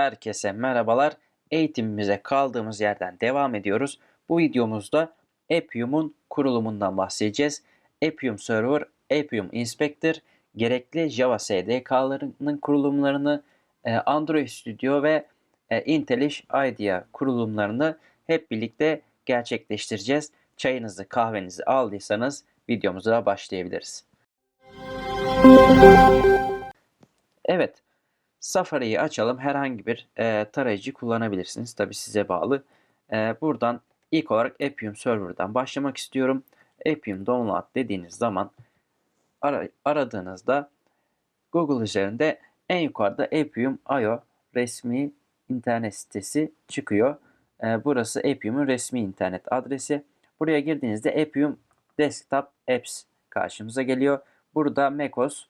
Herkese merhabalar. Eğitimimize kaldığımız yerden devam ediyoruz. Bu videomuzda Appium'un kurulumundan bahsedeceğiz. Appium Server, Appium Inspector, gerekli Java SDK'larının kurulumlarını, e, Android Studio ve e, IntelliJ IDEA kurulumlarını hep birlikte gerçekleştireceğiz. Çayınızı, kahvenizi aldıysanız videomuza başlayabiliriz. Evet, Safari'yi açalım. Herhangi bir e, tarayıcı kullanabilirsiniz. Tabi size bağlı. E, buradan ilk olarak Appium Server'dan başlamak istiyorum. Appium Download dediğiniz zaman ara, aradığınızda Google üzerinde en yukarıda Appium.io resmi internet sitesi çıkıyor. E, burası Appium'un resmi internet adresi. Buraya girdiğinizde Appium Desktop Apps karşımıza geliyor. Burada macOS,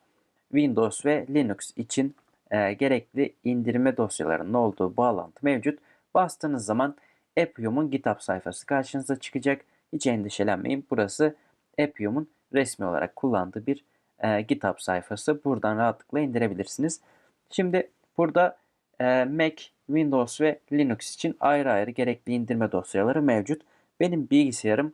Windows ve Linux için e, gerekli indirme dosyalarının olduğu bağlantı mevcut. Bastığınız zaman Appium'un GitHub sayfası karşınıza çıkacak. Hiç endişelenmeyin. Burası Appium'un resmi olarak kullandığı bir e, GitHub sayfası. Buradan rahatlıkla indirebilirsiniz. Şimdi burada e, Mac, Windows ve Linux için ayrı ayrı gerekli indirme dosyaları mevcut. Benim bilgisayarım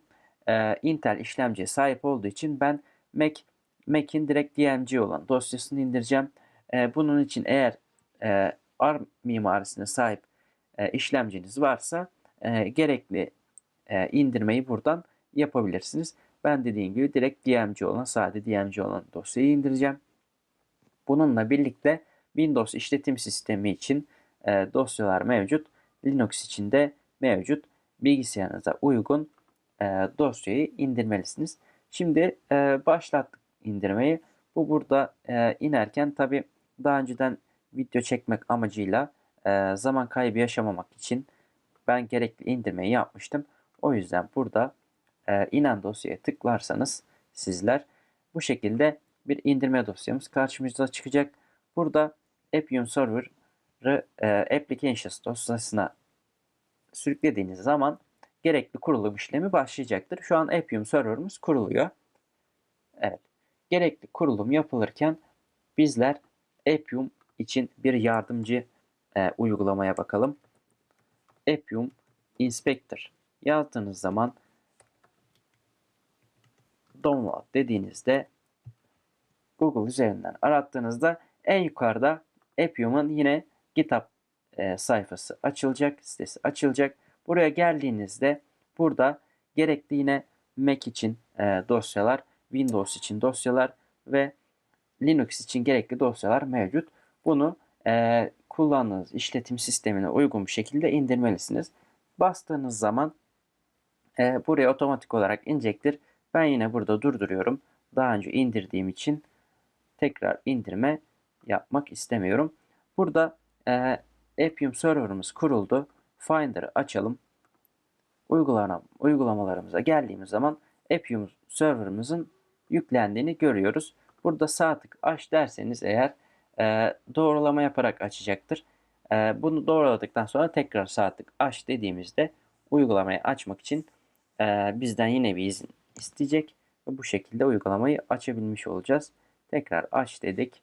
e, Intel işlemciye sahip olduğu için ben Mac Mac'in direkt DMG olan dosyasını indireceğim. E, bunun için eğer e, ARM mimarisine sahip e, işlemciniz varsa e, gerekli e, indirmeyi buradan yapabilirsiniz. Ben dediğim gibi direkt DMG olan, sade DMG olan dosyayı indireceğim. Bununla birlikte Windows işletim sistemi için e, dosyalar mevcut. Linux için de mevcut. Bilgisayarınıza uygun e, dosyayı indirmelisiniz. Şimdi e, başlattık indirmeyi. Bu burada e, inerken tabi daha önceden video çekmek amacıyla e, zaman kaybı yaşamamak için ben gerekli indirmeyi yapmıştım. O yüzden burada e, inen dosyaya tıklarsanız sizler bu şekilde bir indirme dosyamız karşımıza çıkacak. Burada Appium Server'ı e, Applications dosyasına sürüklediğiniz zaman gerekli kurulum işlemi başlayacaktır. Şu an Appium Server'ımız kuruluyor. Evet. Gerekli kurulum yapılırken bizler Appium için bir yardımcı e, uygulamaya bakalım. Appium Inspector yazdığınız zaman download dediğinizde Google üzerinden arattığınızda en yukarıda Appium'un yine GitHub e, sayfası açılacak, sitesi açılacak. Buraya geldiğinizde burada gerekli yine Mac için e, dosyalar, Windows için dosyalar ve Linux için gerekli dosyalar mevcut. Bunu e, kullandığınız işletim sistemine uygun bir şekilde indirmelisiniz. Bastığınız zaman e, buraya otomatik olarak inecektir. Ben yine burada durduruyorum. Daha önce indirdiğim için tekrar indirme yapmak istemiyorum. Burada e, Appium serverımız kuruldu. Finder'ı açalım. Uygulama, uygulamalarımıza geldiğimiz zaman Appium serverımızın yüklendiğini görüyoruz. Burada sağ tık aç derseniz eğer e, doğrulama yaparak açacaktır. E, bunu doğruladıktan sonra tekrar sağ tık aç dediğimizde uygulamayı açmak için e, bizden yine bir izin isteyecek. Ve bu şekilde uygulamayı açabilmiş olacağız. Tekrar aç dedik.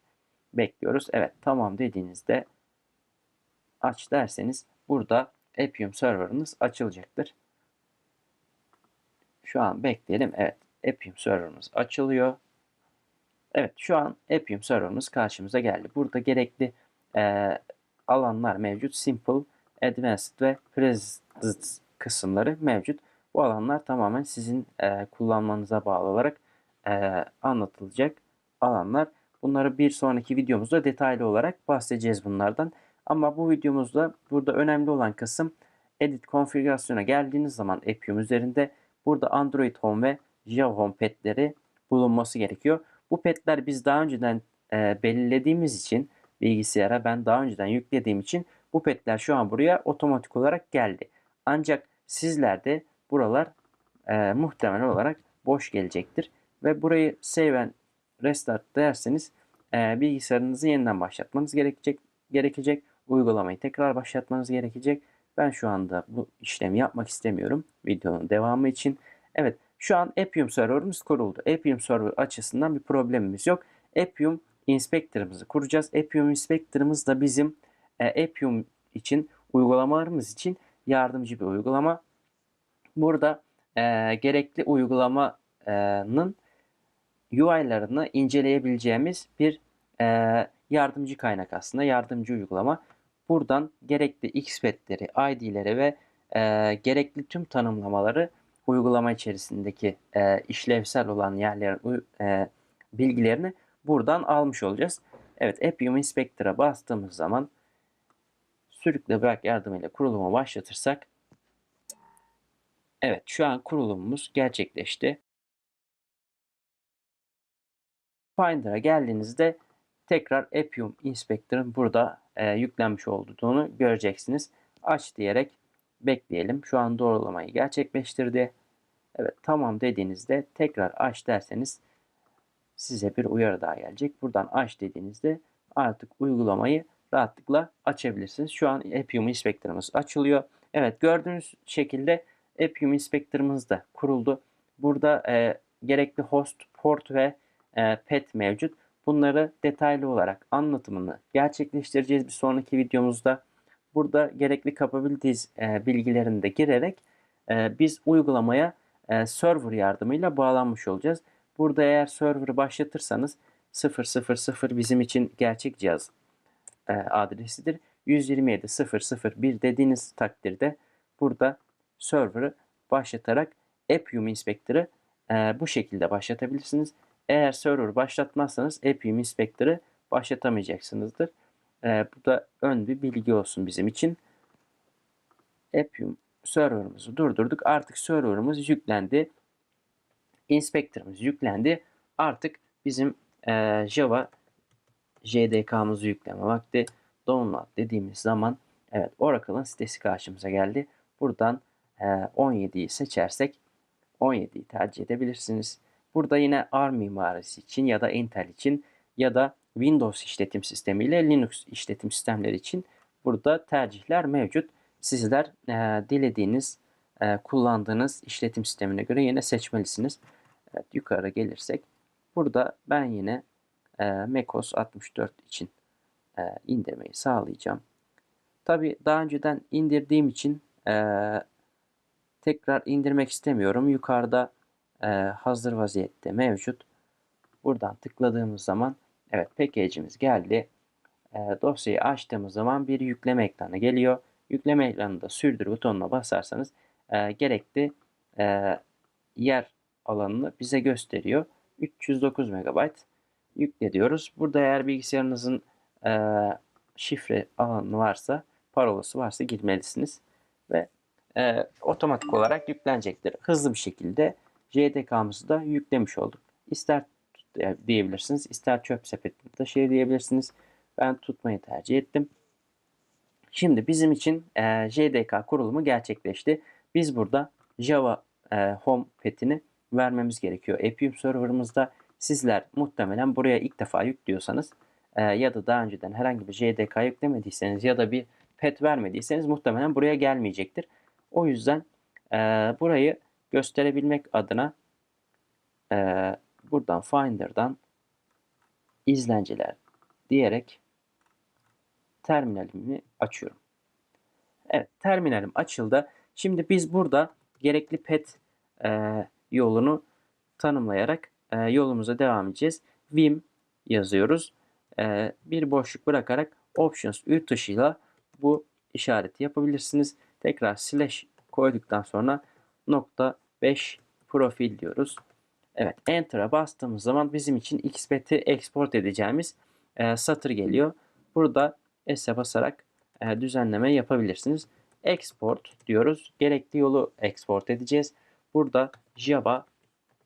Bekliyoruz. Evet tamam dediğinizde aç derseniz burada Appium serverınız açılacaktır. Şu an bekleyelim. Evet Appium serverımız açılıyor. Evet şu an Appium serverımız karşımıza geldi. Burada gerekli e, alanlar mevcut. Simple, Advanced ve Preset kısımları mevcut. Bu alanlar tamamen sizin e, kullanmanıza bağlı olarak e, anlatılacak alanlar. Bunları bir sonraki videomuzda detaylı olarak bahsedeceğiz bunlardan. Ama bu videomuzda burada önemli olan kısım Edit konfigürasyona geldiğiniz zaman Appium üzerinde burada Android Home ve Java Home petleri bulunması gerekiyor. Bu petler biz daha önceden e, belirlediğimiz için bilgisayara ben daha önceden yüklediğim için bu petler şu an buraya otomatik olarak geldi. Ancak sizlerde buralar e, muhtemel olarak boş gelecektir. Ve burayı save and restart derseniz e, bilgisayarınızı yeniden başlatmanız gerekecek. gerekecek. Uygulamayı tekrar başlatmanız gerekecek. Ben şu anda bu işlemi yapmak istemiyorum videonun devamı için. Evet şu an Appium serverımız kuruldu. Appium server açısından bir problemimiz yok. Appium Inspector'ımızı kuracağız. Appium Inspector'ımız da bizim e, Appium için, uygulamalarımız için yardımcı bir uygulama. Burada e, gerekli uygulamanın UI'larını inceleyebileceğimiz bir e, yardımcı kaynak aslında, yardımcı uygulama. Buradan gerekli XPath'leri, ID'leri ve e, gerekli tüm tanımlamaları uygulama içerisindeki e, işlevsel olan yerlerin e, bilgilerini buradan almış olacağız. Evet, Appium Inspector'a bastığımız zaman sürükle bırak yardımıyla kurulumu başlatırsak Evet, şu an kurulumumuz gerçekleşti. Finder'a geldiğinizde tekrar Appium Inspector'ın burada e, yüklenmiş olduğunu göreceksiniz. Aç diyerek bekleyelim. Şu an doğrulamayı gerçekleştirdi. Evet tamam dediğinizde tekrar aç derseniz size bir uyarı daha gelecek. Buradan aç dediğinizde artık uygulamayı rahatlıkla açabilirsiniz. Şu an Appium Inspector'ımız açılıyor. Evet gördüğünüz şekilde Appium Inspector'ımız da kuruldu. Burada e, gerekli host, port ve e, pet mevcut. Bunları detaylı olarak anlatımını gerçekleştireceğiz bir sonraki videomuzda. Burada gerekli capabilities e, bilgilerini de girerek e, biz uygulamaya e, server yardımıyla bağlanmış olacağız. Burada eğer server'ı başlatırsanız 000 bizim için gerçek cihaz e, adresidir. 127.001 dediğiniz takdirde burada server'ı başlatarak Appium Inspector'ı e, bu şekilde başlatabilirsiniz. Eğer server başlatmazsanız Appium Inspector'ı başlatamayacaksınızdır. E, bu da ön bir bilgi olsun bizim için. Appium server'ımızı durdurduk. Artık server'ımız yüklendi. Inspector'ımız yüklendi. Artık bizim e, Java JDK'mızı yükleme vakti download dediğimiz zaman evet Oracle'ın sitesi karşımıza geldi. Buradan e, 17'yi seçersek 17'yi tercih edebilirsiniz. Burada yine ARM mimarisi için ya da Intel için ya da Windows işletim sistemi ile Linux işletim sistemleri için burada tercihler mevcut. Sizler e, dilediğiniz, e, kullandığınız işletim sistemine göre yine seçmelisiniz. Evet, yukarı gelirsek burada ben yine e, macOS 64 için e, indirmeyi sağlayacağım. Tabi daha önceden indirdiğim için e, tekrar indirmek istemiyorum. Yukarıda e, hazır vaziyette mevcut. Buradan tıkladığımız zaman evet package'imiz geldi. E, dosyayı açtığımız zaman bir yükleme ekranı geliyor. Yükleme ekranında sürdür butonuna basarsanız e, gerekli e, yer alanını bize gösteriyor. 309 MB yükle diyoruz. Burada eğer bilgisayarınızın e, şifre alanı varsa, parolası varsa girmelisiniz ve e, otomatik olarak yüklenecektir. Hızlı bir şekilde JDK'mızı da yüklemiş olduk. İster diyebilirsiniz, ister çöp sepetinde taşıyabilirsiniz. Ben tutmayı tercih ettim. Şimdi bizim için e, JDK kurulumu gerçekleşti. Biz burada Java e, Home petini vermemiz gerekiyor. Appium serverımızda sizler muhtemelen buraya ilk defa yüklüyorsanız e, ya da daha önceden herhangi bir JDK yüklemediyseniz ya da bir pet vermediyseniz muhtemelen buraya gelmeyecektir. O yüzden e, burayı gösterebilmek adına e, buradan Finder'dan izlenceler diyerek terminalimi açıyorum. Evet terminalim açıldı. Şimdi biz burada gerekli pet e, yolunu tanımlayarak e, yolumuza devam edeceğiz. Vim yazıyoruz. E, bir boşluk bırakarak Options ü tuşuyla bu işareti yapabilirsiniz. Tekrar slash koyduktan sonra nokta 5 profil diyoruz. Evet Enter'a bastığımız zaman bizim için XPath'i export edeceğimiz e, satır geliyor. Burada S'e basarak e, düzenleme yapabilirsiniz. Export diyoruz. Gerekli yolu export edeceğiz. Burada Java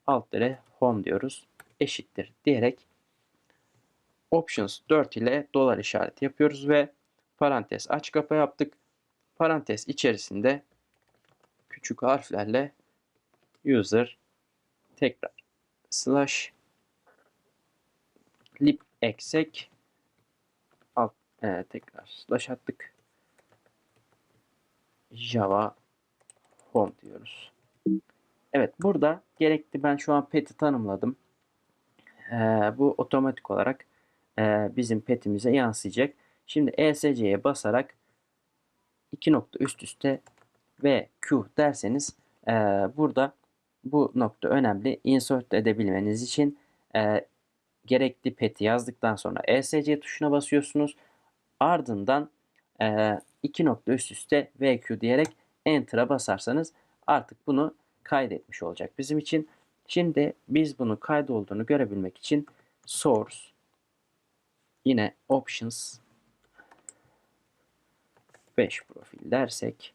alt dire home diyoruz. Eşittir diyerek Options 4 ile dolar işareti yapıyoruz ve parantez aç kapa yaptık. Parantez içerisinde küçük harflerle user tekrar slash lib exec alt e, tekrar slash attık. Java home diyoruz. Evet burada gerekli ben şu an pet'i tanımladım. Ee, bu otomatik olarak e, bizim pet'imize yansıyacak. Şimdi ESC'ye basarak iki nokta üst üste ve Q derseniz e, burada bu nokta önemli. Insert edebilmeniz için e, gerekli peti yazdıktan sonra ESC tuşuna basıyorsunuz. Ardından e, iki nokta üst üste VQ diyerek Enter'a basarsanız artık bunu kaydetmiş olacak bizim için. Şimdi biz bunu kaydolduğunu görebilmek için Source yine Options 5 profil dersek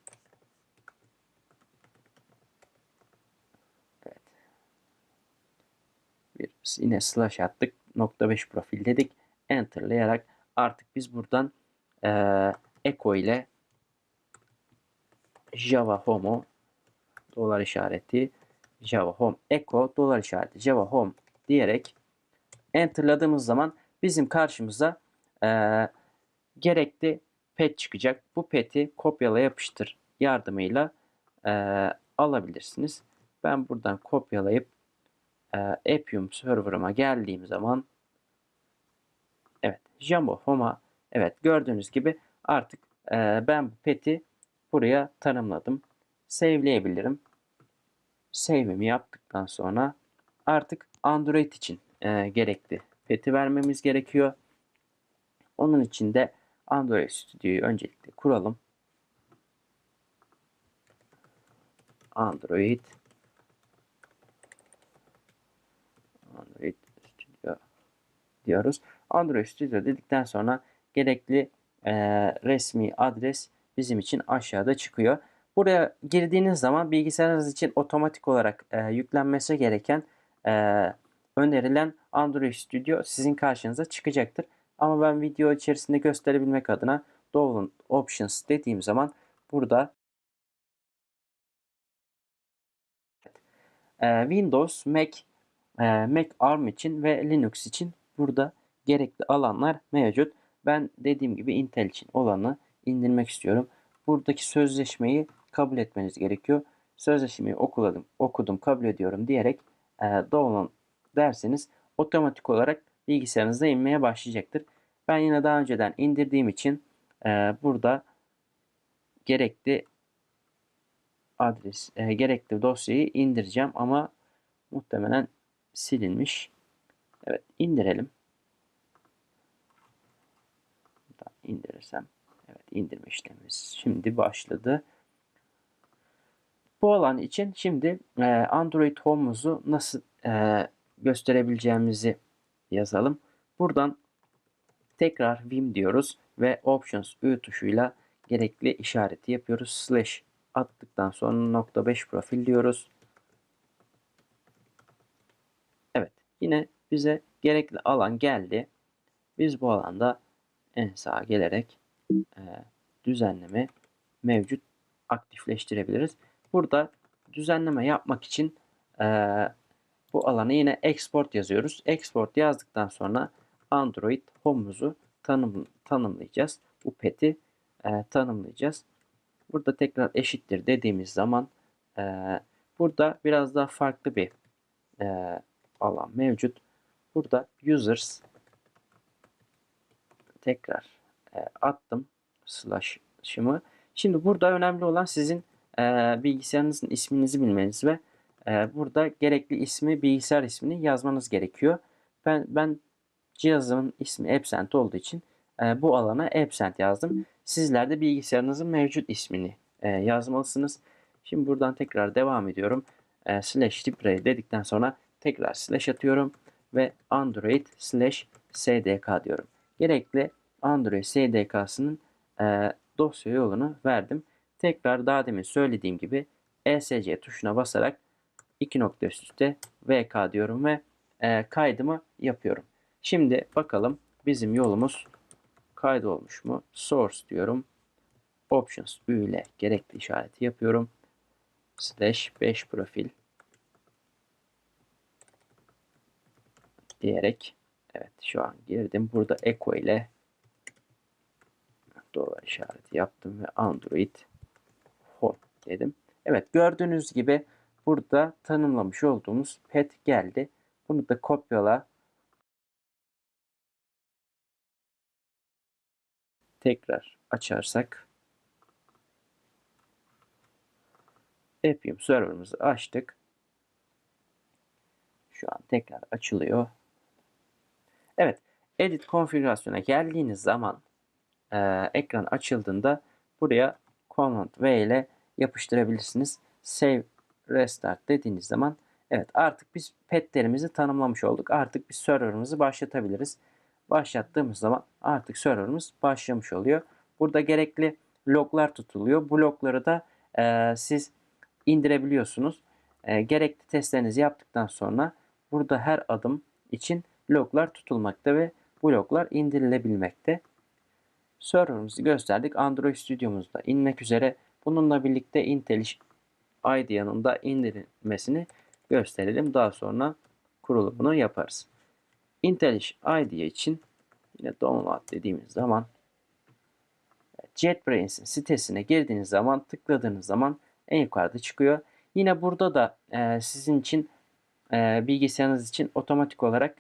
bir yine slash attık nokta 5 profil dedik enterlayarak artık biz buradan e, echo ile Java Home'u dolar işareti Java Home Echo dolar işareti Java Home diyerek enterladığımız zaman bizim karşımıza e, gerekli pet çıkacak. Bu peti kopyala yapıştır yardımıyla e, alabilirsiniz. Ben buradan kopyalayıp e, Appium server'ıma geldiğim zaman evet Java Home'a evet gördüğünüz gibi artık e, ben bu peti buraya tanımladım. Save'leyebilirim. Save'imi yaptıktan sonra artık Android için e, gerekli peti vermemiz gerekiyor. Onun için de Android Studio'yu öncelikle kuralım. Android Studio diyoruz. Android Studio dedikten sonra gerekli e, resmi adres bizim için aşağıda çıkıyor. Buraya girdiğiniz zaman bilgisayarınız için otomatik olarak e, yüklenmesi gereken e, önerilen Android Studio sizin karşınıza çıkacaktır. Ama ben video içerisinde gösterebilmek adına Download Options dediğim zaman burada Windows, Mac, Mac ARM için ve Linux için burada gerekli alanlar mevcut. Ben dediğim gibi Intel için olanı indirmek istiyorum. Buradaki sözleşmeyi kabul etmeniz gerekiyor. Sözleşmeyi okudum, okudum kabul ediyorum diyerek e, download derseniz otomatik olarak bilgisayarınızda inmeye başlayacaktır. Ben yine daha önceden indirdiğim için e, burada gerekli adres, e, gerekli dosyayı indireceğim ama muhtemelen silinmiş. Evet indirelim. indirirsem evet indirme işlemimiz şimdi başladı. Bu alan için şimdi e, Android Home'umuzu nasıl e, gösterebileceğimizi yazalım. Buradan tekrar Vim diyoruz ve Options Ü tuşuyla gerekli işareti yapıyoruz. Slash attıktan sonra nokta 5 profil diyoruz. Evet yine bize gerekli alan geldi. Biz bu alanda en sağa gelerek e, düzenleme mevcut aktifleştirebiliriz. Burada düzenleme yapmak için e, bu alana yine export yazıyoruz. Export yazdıktan sonra Android Home'umuzu tanım, tanımlayacağız. Bu pet'i e, tanımlayacağız. Burada tekrar eşittir dediğimiz zaman e, burada biraz daha farklı bir e, alan mevcut. Burada users tekrar e, attım slash'ımı. Şimdi burada önemli olan sizin e, bilgisayarınızın isminizi bilmeniz ve e, burada gerekli ismi bilgisayar ismini yazmanız gerekiyor. Ben ben cihazımın ismi Epsent olduğu için e, bu alana Epsent yazdım. Sizler de bilgisayarınızın mevcut ismini e, yazmalısınız. Şimdi buradan tekrar devam ediyorum. E, slash library dedikten sonra tekrar slash atıyorum ve Android slash SDK diyorum. Gerekli Android SDK'sının e, dosya yolunu verdim. Tekrar daha demin söylediğim gibi ESC tuşuna basarak iki nokta üst üste VK diyorum ve e, kaydımı yapıyorum. Şimdi bakalım bizim yolumuz kaydolmuş mu? Source diyorum. Options Ü ile gerekli işareti yapıyorum. Slash 5 profil diyerek evet şu an girdim. Burada echo ile dolar işareti yaptım ve Android Home dedim. Evet gördüğünüz gibi burada tanımlamış olduğumuz pet geldi. Bunu da kopyala. Tekrar açarsak Appium server'ımızı açtık. Şu an tekrar açılıyor. Evet. Edit konfigürasyona geldiğiniz zaman e, ekran açıldığında buraya Command V ile yapıştırabilirsiniz. Save Restart dediğiniz zaman evet artık biz petlerimizi tanımlamış olduk. Artık biz serverımızı başlatabiliriz. Başlattığımız zaman artık serverımız başlamış oluyor. Burada gerekli loglar tutuluyor. Bu logları da e, siz indirebiliyorsunuz. E, gerekli testlerinizi yaptıktan sonra burada her adım için loglar tutulmakta ve bu loglar indirilebilmekte. Serverımızı gösterdik. Android Studio'muzda inmek üzere. Bununla birlikte IntelliJ IDEA'nın da indirilmesini gösterelim. Daha sonra kurulumunu yaparız. IntelliJ IDEA için yine download dediğimiz zaman JetBrainz'in sitesine girdiğiniz zaman tıkladığınız zaman en yukarıda çıkıyor. Yine burada da e, sizin için e, bilgisayarınız için otomatik olarak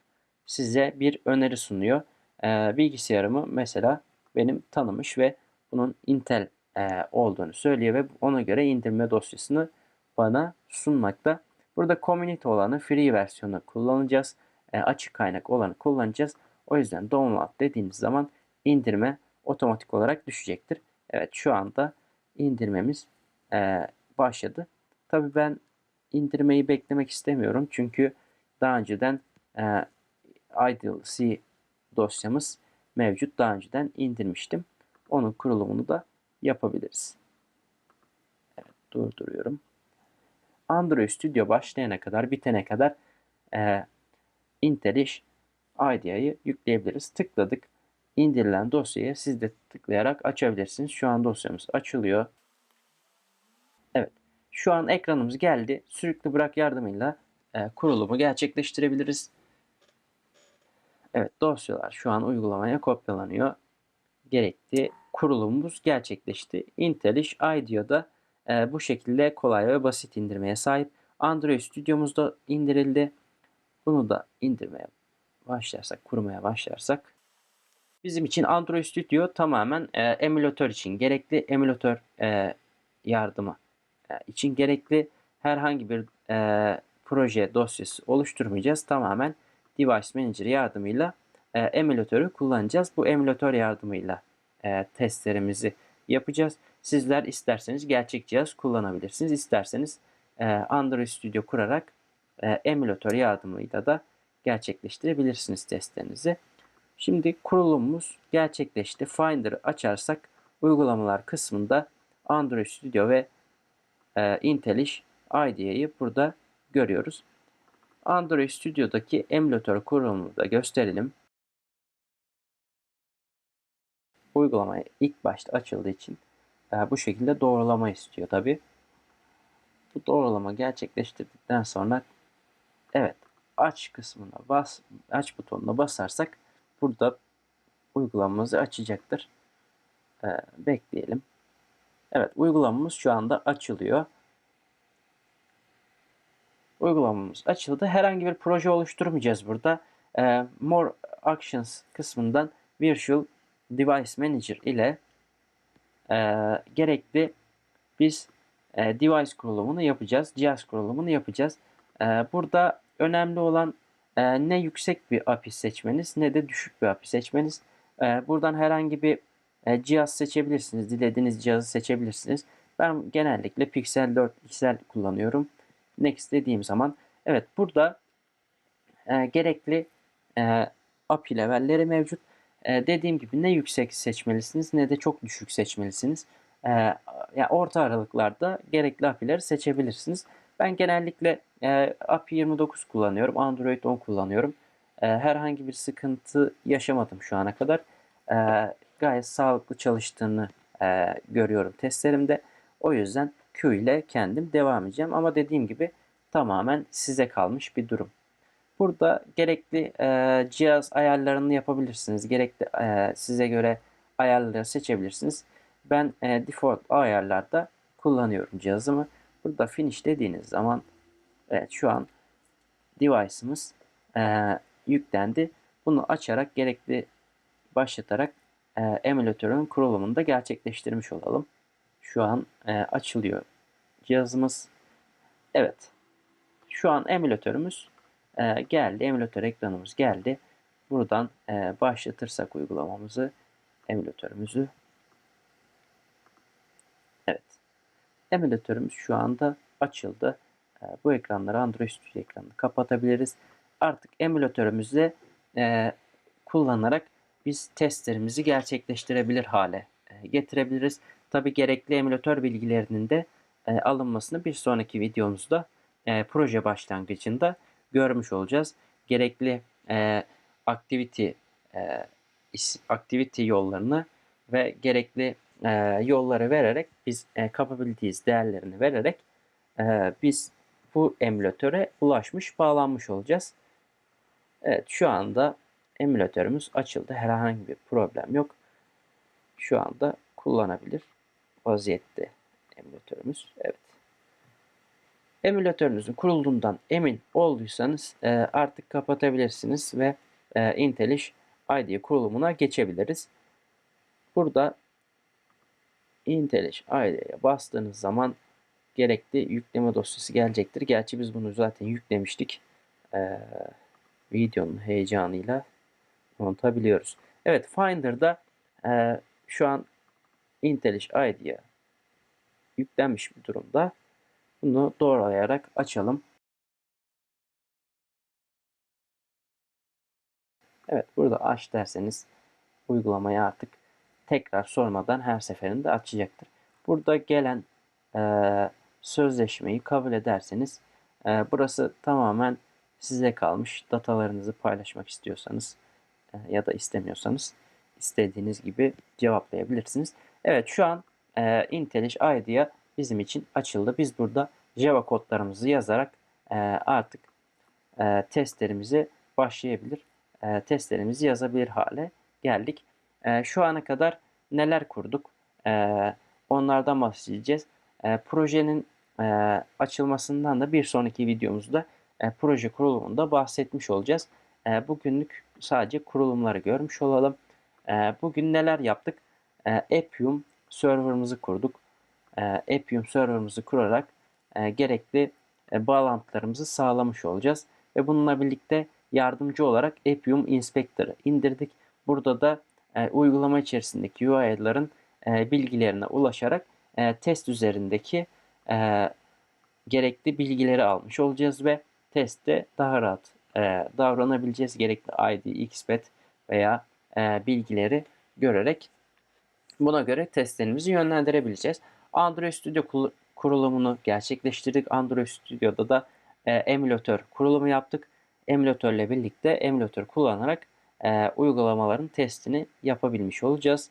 size bir öneri sunuyor. E, bilgisayarımı mesela benim tanımış ve bunun Intel e, olduğunu söylüyor ve ona göre indirme dosyasını bana sunmakta. Burada community olanı free versiyonu kullanacağız. E, açık kaynak olanı kullanacağız. O yüzden download dediğimiz zaman indirme otomatik olarak düşecektir. Evet şu anda indirmemiz e, başladı. Tabi ben indirmeyi beklemek istemiyorum. Çünkü daha önceden Ideal C dosyamız mevcut. Daha önceden indirmiştim. Onun kurulumunu da yapabiliriz. Evet durduruyorum. Android Studio başlayana kadar, bitene kadar e, IntelliJ IDEA'yı yükleyebiliriz. Tıkladık. İndirilen dosyayı siz de tıklayarak açabilirsiniz. Şu an dosyamız açılıyor. Evet. Şu an ekranımız geldi. Sürükle bırak yardımıyla e, kurulumu gerçekleştirebiliriz. Evet dosyalar şu an uygulamaya kopyalanıyor. Gerekli kurulumumuz gerçekleşti. IntelliJ IDEO'da e, bu şekilde kolay ve basit indirmeye sahip. Android Studio'muzda indirildi. Bunu da indirmeye başlarsak, kurmaya başlarsak bizim için Android Studio tamamen e, emülatör için gerekli emülatör e, yardımı e, için gerekli herhangi bir e, proje dosyası oluşturmayacağız. Tamamen Device Manager yardımıyla e, emülatörü kullanacağız. Bu emülatör yardımıyla e, testlerimizi yapacağız. Sizler isterseniz gerçek cihaz kullanabilirsiniz. İsterseniz e, Android Studio kurarak e, emülatör yardımıyla da gerçekleştirebilirsiniz testlerinizi. Şimdi kurulumumuz gerçekleşti. Finder'ı açarsak uygulamalar kısmında Android Studio ve e, IntelliJ IDE'yi burada görüyoruz. Android Studio'daki emülatör kurulumunu da gösterelim. Uygulamaya ilk başta açıldığı için e, bu şekilde doğrulama istiyor tabi. Bu doğrulama gerçekleştirdikten sonra evet aç kısmına bas aç butonuna basarsak burada uygulamamızı açacaktır. E, bekleyelim. Evet uygulamamız şu anda açılıyor. Uygulamamız açıldı. Herhangi bir proje oluşturmayacağız burada. E, More Actions kısmından Virtual Device Manager ile e, gerekli biz e, device kurulumunu yapacağız. Cihaz kurulumunu yapacağız. E, burada önemli olan e, ne yüksek bir API seçmeniz ne de düşük bir API seçmeniz. E, buradan herhangi bir e, cihaz seçebilirsiniz. Dilediğiniz cihazı seçebilirsiniz. Ben genellikle Pixel 4 XL kullanıyorum. Next dediğim zaman evet burada e, gerekli e, API levelleri mevcut. E, dediğim gibi ne yüksek seçmelisiniz ne de çok düşük seçmelisiniz. E, yani orta aralıklarda gerekli API'leri seçebilirsiniz. Ben genellikle e, API 29 kullanıyorum. Android 10 kullanıyorum. E, herhangi bir sıkıntı yaşamadım şu ana kadar. E, gayet sağlıklı çalıştığını e, görüyorum testlerimde. O yüzden Q ile kendim devam edeceğim. Ama dediğim gibi tamamen size kalmış bir durum. Burada gerekli e, cihaz ayarlarını yapabilirsiniz. Gerekli e, size göre ayarları seçebilirsiniz. Ben e, default ayarlarda kullanıyorum cihazımı. Burada finish dediğiniz zaman evet şu an device'ımız e, yüklendi. Bunu açarak gerekli başlatarak e, emülatörün kurulumunu da gerçekleştirmiş olalım. Şu an e, açılıyor cihazımız. Evet. Şu an emülatörümüz e, geldi. Emülatör ekranımız geldi. Buradan e, başlatırsak uygulamamızı, emülatörümüzü. Evet. Emülatörümüz şu anda açıldı. E, bu ekranları Android Studio ekranını kapatabiliriz. Artık emülatörümüzle e, kullanarak biz testlerimizi gerçekleştirebilir hale e, getirebiliriz. Tabi gerekli emülatör bilgilerinin de e, alınmasını bir sonraki videomuzda e, proje başlangıcında görmüş olacağız. Gerekli e, activity e, activity yollarını ve gerekli e, yolları vererek biz e, capabilities değerlerini vererek e, biz bu emülatöre ulaşmış, bağlanmış olacağız. Evet, şu anda emülatörümüz açıldı. Herhangi bir problem yok. Şu anda kullanabilir vaziyette emülatörümüz. Evet. Emülatörünüzün kurulduğundan emin olduysanız e, artık kapatabilirsiniz ve e, IntelliJ IDE kurulumuna geçebiliriz. Burada IntelliJ IDE'ye bastığınız zaman gerekli yükleme dosyası gelecektir. Gerçi biz bunu zaten yüklemiştik. E, videonun heyecanıyla unutabiliyoruz. Evet Finder'da e, şu an IntelliJ IDEA yüklenmiş bir durumda. Bunu doğrulayarak açalım. Evet burada aç derseniz uygulamayı artık tekrar sormadan her seferinde açacaktır. Burada gelen e, sözleşmeyi kabul ederseniz e, burası tamamen size kalmış. Datalarınızı paylaşmak istiyorsanız e, ya da istemiyorsanız istediğiniz gibi cevaplayabilirsiniz. Evet şu an e, IntelliJ IDEA bizim için açıldı. Biz burada Java kodlarımızı yazarak e, artık e, testlerimizi başlayabilir, e, testlerimizi yazabilir hale geldik. E, şu ana kadar neler kurduk? E, onlardan bahsedeceğiz. E, projenin e, açılmasından da bir sonraki videomuzda e, proje kurulumunda bahsetmiş olacağız. E, bugünlük sadece kurulumları görmüş olalım. E, bugün neler yaptık? E, Appium serverımızı kurduk. E, Appium serverımızı kurarak e, gerekli e, bağlantılarımızı sağlamış olacağız. Ve bununla birlikte yardımcı olarak Appium Inspector'ı indirdik. Burada da e, uygulama içerisindeki UI'ların e, bilgilerine ulaşarak test üzerindeki gerekli bilgileri almış olacağız ve testte daha rahat davranabileceğiz. Gerekli ID, XPath veya bilgileri görerek buna göre testlerimizi yönlendirebileceğiz. Android Studio kurulumunu gerçekleştirdik. Android Studio'da da e, emülatör kurulumu yaptık. Emülatörle birlikte emülatör kullanarak e, uygulamaların testini yapabilmiş olacağız.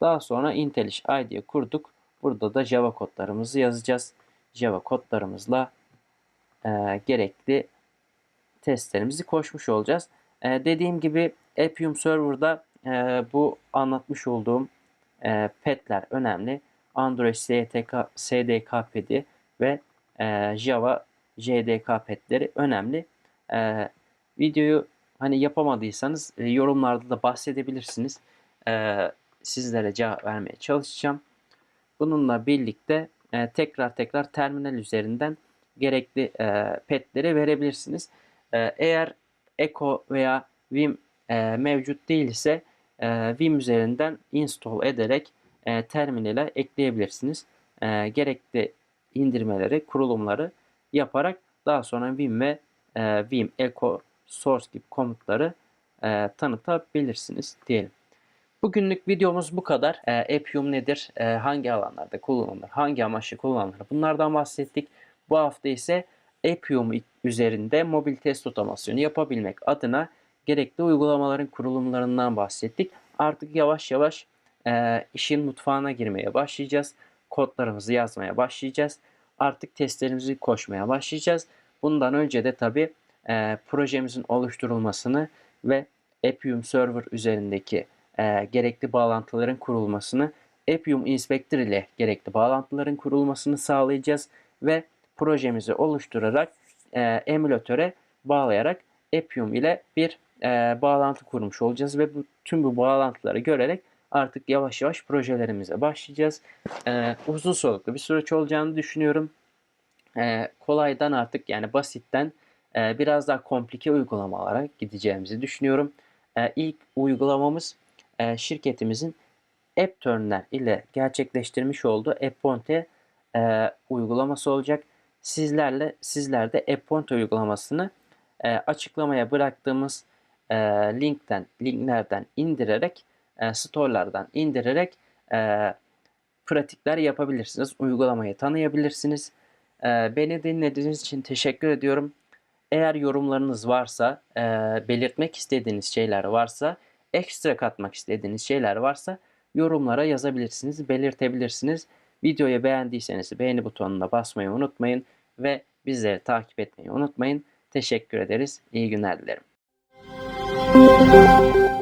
Daha sonra IntelliJ IDE kurduk. Burada da Java kodlarımızı yazacağız. Java kodlarımızla e, gerekli testlerimizi koşmuş olacağız. E, dediğim gibi Appium Server'da e, bu anlatmış olduğum e, petler önemli. Android SDK, SDK pedi ve e, Java JDK petleri önemli. E, videoyu hani yapamadıysanız e, yorumlarda da bahsedebilirsiniz. E, sizlere cevap vermeye çalışacağım. Bununla birlikte e, tekrar tekrar terminal üzerinden gerekli e, petleri verebilirsiniz. E, eğer Echo veya Vim e, mevcut değilse e, Vim üzerinden install ederek e, terminale ekleyebilirsiniz. E, gerekli indirmeleri, kurulumları yaparak daha sonra Vim ve e, Vim, Echo, Source gibi komutları e, tanıtabilirsiniz diyelim. Bugünlük videomuz bu kadar. E, Appium nedir? E, hangi alanlarda kullanılır? Hangi amaçlı kullanılır? Bunlardan bahsettik. Bu hafta ise Appium üzerinde mobil test otomasyonu yapabilmek adına gerekli uygulamaların kurulumlarından bahsettik. Artık yavaş yavaş e, işin mutfağına girmeye başlayacağız. Kodlarımızı yazmaya başlayacağız. Artık testlerimizi koşmaya başlayacağız. Bundan önce de tabi e, projemizin oluşturulmasını ve Appium Server üzerindeki e, gerekli bağlantıların kurulmasını, Appium Inspector ile gerekli bağlantıların kurulmasını sağlayacağız ve projemizi oluşturarak e, emülatöre bağlayarak Appium ile bir e, bağlantı kurmuş olacağız ve bu, tüm bu bağlantıları görerek artık yavaş yavaş projelerimize başlayacağız. E, uzun soluklu bir süreç olacağını düşünüyorum. Eee, kolaydan artık yani basitten, eee, biraz daha komplike uygulamalara gideceğimizi düşünüyorum. Eee, ilk uygulamamız, eee, şirketimizin AppTurner ile gerçekleştirmiş olduğu Apponte, eee, uygulaması olacak. Sizlerle sizler de Apponte uygulamasını, eee, açıklamaya bıraktığımız, eee, linkten linklerden indirerek, eee, store'lardan indirerek, eee, pratikler yapabilirsiniz. Uygulamayı tanıyabilirsiniz. Eee, beni dinlediğiniz için teşekkür ediyorum. Eğer yorumlarınız varsa, eee, belirtmek istediğiniz şeyler varsa, ekstra katmak istediğiniz şeyler varsa yorumlara yazabilirsiniz, belirtebilirsiniz. Videoyu beğendiyseniz beğeni butonuna basmayı unutmayın ve bizleri takip etmeyi unutmayın. Teşekkür ederiz. İyi günler dilerim. Música